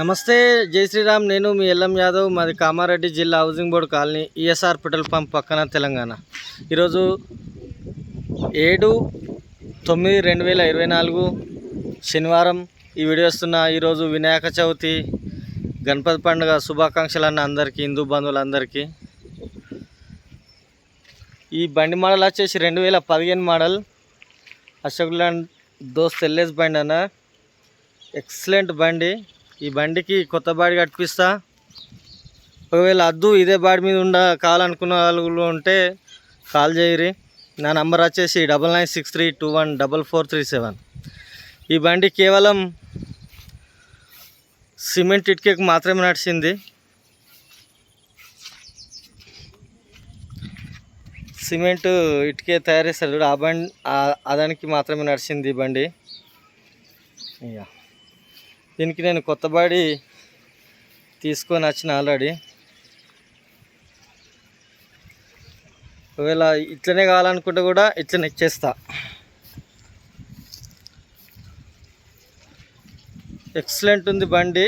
నమస్తే జై శ్రీరామ్. నేను మీ ఎల్ఎం యాదవ్ మాది కామారెడ్డి జిల్లా housing board colony ESR petrol pump పక్కన తెలంగాణ. ఈరోజు ఏడు తొమ్మిది రెండు వేల ఇరవై నాలుగు శనివారం ఈ వీడియో వస్తున్న ఈరోజు వినాయక చవితి గణపతి పండుగ శుభాకాంక్షలు అన్న అందరికీ హిందూ బంధువులందరికీ. ఈ బండి మోడల్ వచ్చేసి రెండు వేల పదిహేను model. Ashok Leyland Dost LS బండి అన్న. ఎక్సలెంట్ బండి. ఈ బండికి కొత్త బాడీ కట్టిస్తా ఒకవేళ అద్దు ఇదే బాడీ మీద ఉండ కావాలనుకున్న వాళ్ళు ఉంటే కాల్ చేయరి. నా నంబర్ వచ్చేసి double nine six three two one double four three seven. ఈ బండి కేవలం సిమెంట్ ఇటుకకు మాత్రమే నడిచింది. సిమెంట్ ఇటుకే తయారు చేస్తారు చూడు ఆ బండి అదానికి మాత్రమే నడిచింది ఈ బండి. ఇక దీనికి నేను కొత్త బాడీ తీసుకొని వచ్చిన ఆల్రెడీ. ఒకవేళ ఇట్లనే కావాలనుకుంటే కూడా ఇట్లనే ఇచ్చేస్తా. ఎక్సలెంట్ ఉంది బండి.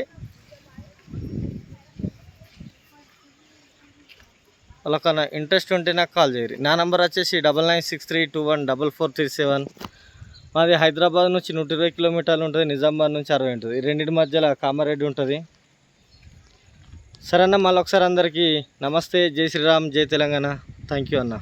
వాళ్ళకన్నా ఇంట్రెస్ట్ ఉంటే నాకు కాల్ చేయరు. నా నంబర్ వచ్చేసి double nine six three two one double four three seven. మాది హైదరాబాద్ నుంచి నూట ఇరవై కిలోమీటర్లు ఉంటుంది నిజామాబాద్ నుంచి అరవై ఉంటుంది. ఈ రెండింటి మధ్యలో కామారెడ్డి ఉంటుంది. సరే అన్న మళ్ళీ ఒకసారి అందరికీ నమస్తే జై శ్రీరామ్ జై తెలంగాణ. థ్యాంక్ యూ అన్న.